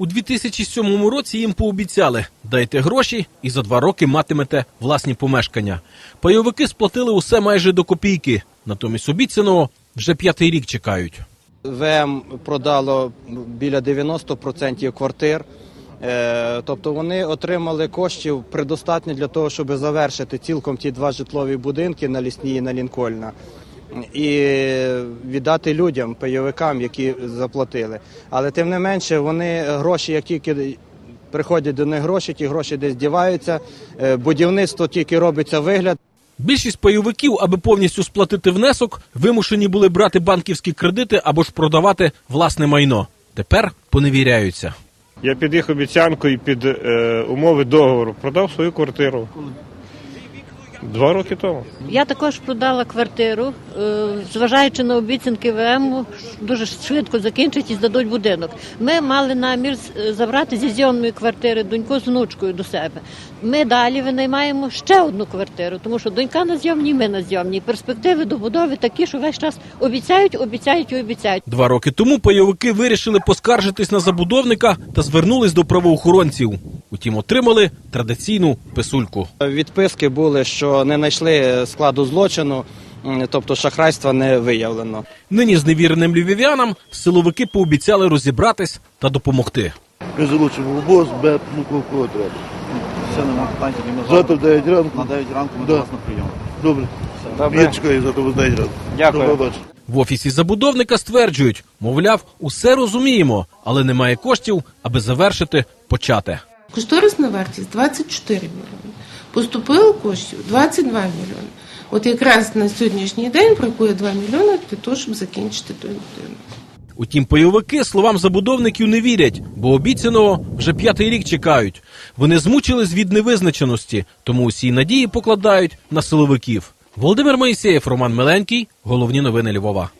У 2007 році їм пообіцяли дайте гроші і за два роки матимете власні помешкання. Пайовики сплатили усе майже до копійки. Натомість обіцяного вже п'ятий рік чекають. ВМ продало біля 90% квартир. Е, Тобто вони отримали коштів предостатньо для того, щоб завершити цілком ті два житлові будинки на Лісній і на Лінкольна. І віддати людям, пайовикам, які заплатили. Але тим не менше, вони гроші, як тільки приходять до них гроші, ті гроші десь діваються. Е, Будівництво тільки робиться вигляд. Більшість пайовиків, аби повністю сплатити внесок, вимушені були брати банківські кредити або ж продавати власне майно. Тепер поневіряються. Я під їх обіцянку і під е, умови договору продав свою квартиру. Два роки тому. Я також продала квартиру, е, зважаючи на обіцянки ВМ, дуже швидко закінчать і здадуть будинок. Ми мали намір забрати зі зйомної квартири доньку з внучкою до себе. Ми далі винаймаємо ще одну квартиру, тому що донька на зйомній, ми на зйомній. Перспективи добудови такі, що весь час обіцяють, обіцяють і обіцяють. Два роки тому пайовики вирішили поскаржитись на забудовника та звернулись до правоохоронців. Утім, отримали традиційну писульку. Відписки були, що не знайшли складу злочину, тобто шахрайства не виявлено. Нині зневіреним львів'янам силовики пообіцяли розібратись та допомогти. Ми залучимо в БОС, БЕП, ну кого, кого треба. Все нема питань, ми Завтра в 9 ранку. на 9 ранку ми Да. до вас на прийом. Добре. Я чекаю завтра в 9 ранку. Дякую. До побачення. В офісі забудовника стверджують, мовляв, усе розуміємо, але немає коштів, аби завершити почати. Кошторисна вартість 24 мільйони. Поступило коштів 22 мільйони. От якраз на сьогоднішній день бракує 2 мільйони для того, щоб закінчити той будинок. Утім, пайовики словам забудовників не вірять, бо обіцяного вже п'ятий рік чекають. Вони змучились від невизначеності, тому усі надії покладають на силовиків. Володимир Моїсеєв, Роман Миленький. Головні новини Львова.